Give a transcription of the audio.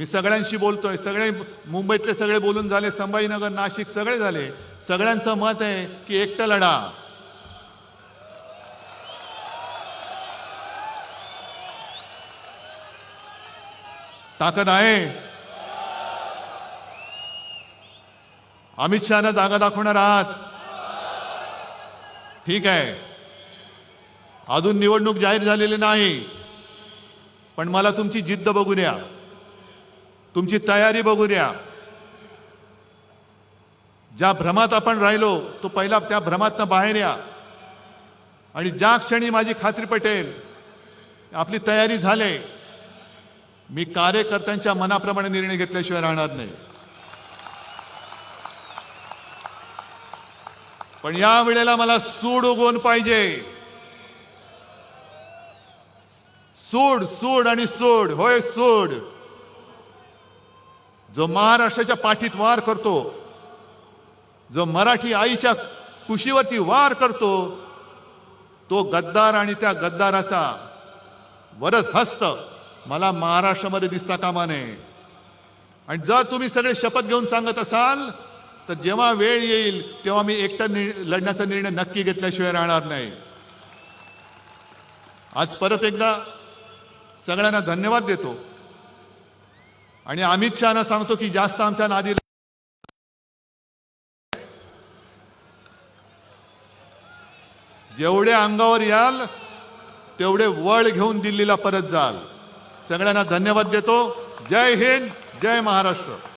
मी सगळ्यांशी बोलतोय. सगळे मुंबईतले सगळे बोलून झाले संभाजीनगर नाशिक सगळे झाले. सगळ्यांचं मत आहे की एकटं लढा. ताकद आहे. अमित शहानं जागा दाखवणार आहात. ठीक आहे. अजून निवडणूक जाहीर झालेली नाही. पण मला तुमची जिद्द बघू द्या तुमची तयारी बघू द्या. ज्या भ्रमात आपण राहिलो तो पहिला त्या भ्रमातनं बाहेर या. आणि ज्या क्षणी माझी खात्री पटेल आपली तयारी झाले मी कार्यकर्त्यांच्या मनाप्रमाणे निर्णय घेतल्याशिवाय राहणार नाही. पण या वेळेला मला सूड उगवून पाहिजे. सूड सूड आणि सूड. होय सूड. जो महाराष्ट्राच्या पाठीत वार करतो जो मराठी आईच्या कुशीवरती वार करतो तो गद्दार आणि त्या गद्दाराचा वरद हस्त मला महाराष्ट्रामध्ये दिसता कामा नये आणि जर तुम्ही सगळे शपथ घेऊन सांगत असाल तर जेव्हा वेळ येईल तेव्हा मी एकटा नि- लढण्याचा निर्णय नक्की घेतल्याशिवाय राहणार नाही. आज परत एकदा सगळ्यांना धन्यवाद देतो. आणि अमित शहाना सांगतो की जास्त आमच्या नादी जेवढे अंगावर याल तेवढे वळ घेऊन दिल्लीला परत जाल. सगळ्यांना धन्यवाद देतो. जय हिंद जय महाराष्ट्र.